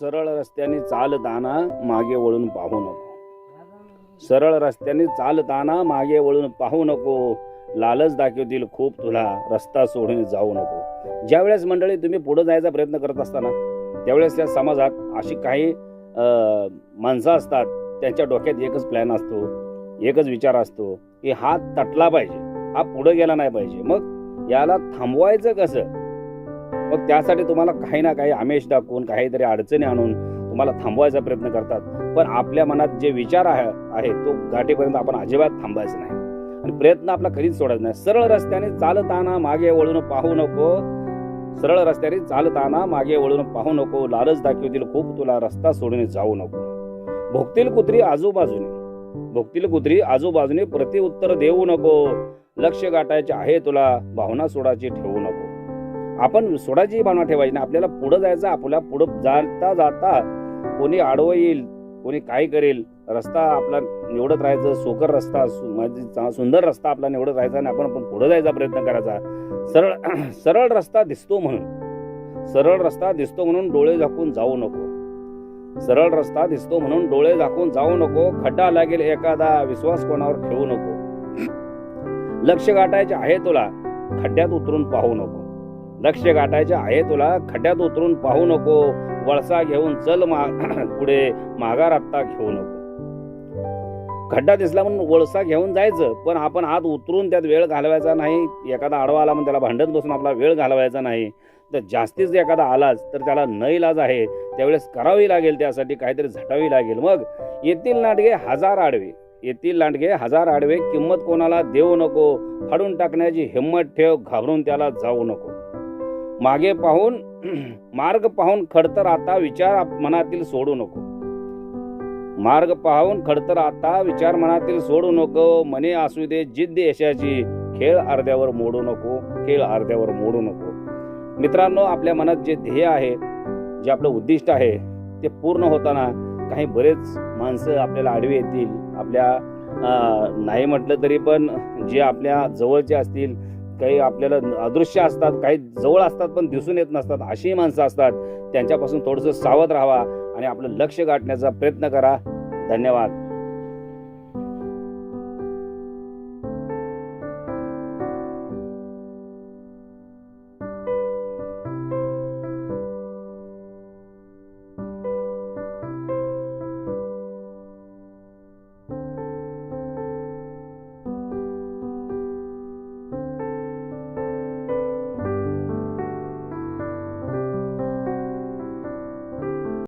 सरळ रस्त्याने चालताना मागे वळून पाहू नको. सरळ रस्त्याने चालताना मागे वळून पाहू नको. लालच दाखवतील खूप तुला रस्ता सोडून जाऊ नको. ज्यावेळेस मंडळी तुम्ही पुढे जायचा प्रयत्न करत असताना त्यावेळेस त्या समाजात अशी काही अं, माणसं असतात त्यांच्या डोक्यात एकच प्लॅन असतो एकच विचार असतो की हा तटला पाहिजे हा पुढे गेला नाही पाहिजे. मग याला थांबवायचं कसं? मग त्यासाठी तुम्हाला काही ना काही आमेश दाखवून काहीतरी अडचणी आणून तुम्हाला थांबवायचा प्रयत्न करतात. पण आपल्या मनात जे विचार आहे आहे तो गाठीपर्यंत आपण अजिबात थांबायचं नाही. आणि प्रयत्न आपला कधीच सोडायचा नाही. सरळ रस्त्याने चालताना मागे वळून पाहू नको. सरळ रस्त्याने चालताना मागे वळून पाहू नको. लालच दाखवतील खूप तुला रस्ता सोडून जाऊ नको. भोगतील कुत्री आजूबाजूने. भोगतील कुत्री आजूबाजूने प्रतिउत्तर देऊ नको. लक्ष गाठायचे आहे तुला भावना सोडायची ठेवू नको. आपण सोडायची भावना ठेवायची ना आपल्याला पुढं जायचं आपल्या पुढं जाता जाता कोणी आडवं येईल कोणी काय करेल रस्ता आपला निवडत राहायचं सोकर रस्ता सु- म्हणजे सुंदर रस्ता आपला निवडत राहायचा आणि आपण पण पुढे जायचा प्रयत्न करायचा. सरळ सरळ रस्ता दिसतो म्हणून सरळ रस्ता दिसतो म्हणून डोळे झाकून जाऊ नको. सरळ रस्ता दिसतो म्हणून डोळे झाकून जाऊ नको. खड्डा लागेल एखादा विश्वास कोणावर ठेवू नको. लक्ष गाठायचे आहे तुला खड्ड्यात उतरून पाहू नको. लक्ष गाठायचे आहे तुला. खड्ड्यात उतरून पाहू नको. वळसा घेऊन चल मा पुढे माघार आत्ता घेऊ नको. खड्डा दिसला म्हणून वळसा घेऊन जायचं. पण आपण हात उतरून त्यात वेळ घालवायचा नाही. एखादा आडवा आला म्हणून त्याला भांडत बसून आपला वेळ घालवायचा नाही. तर जास्तीच जर एखादा आलाच तर त्याला न इलाज आहे. त्यावेळेस करावी लागेल त्यासाठी काहीतरी झटावी लागेल. मग येथील नाटके हजार आडवे. येथील लांडगे हजार आडवे. किंमत कोणाला देऊ नको. फाडून टाकण्याची हिंमत ठेव. घाबरून त्याला जाऊ नको. मागे पाहून मार्ग पाहून खडतर आता विचार मनातील सोडू नको. मार्ग पाहून खडतर आता विचार मनातील सोडू नको. मने असू दे जिद्द यशाची खेळ अर्ध्यावर मोडू नको. खेळ अर्ध्यावर मोडू नको. मित्रांनो आपल्या मनात जे ध्येय आहे जे आपलं उद्दिष्ट आहे ते पूर्ण होताना काही बरेच माणसं आपल्याला आडवी येतील. आपल्या नाही म्हटलं तरी पण जे आपल्या जवळचे असतील काही आपल्याला अदृश्य असतात काही जवळ असतात पण दिसून येत नसतात. अशी माणसं असतात. त्यांच्यापासून थोडंसं सावध राहावा आणि आपलं लक्ष गाठण्याचा प्रयत्न करा. धन्यवाद.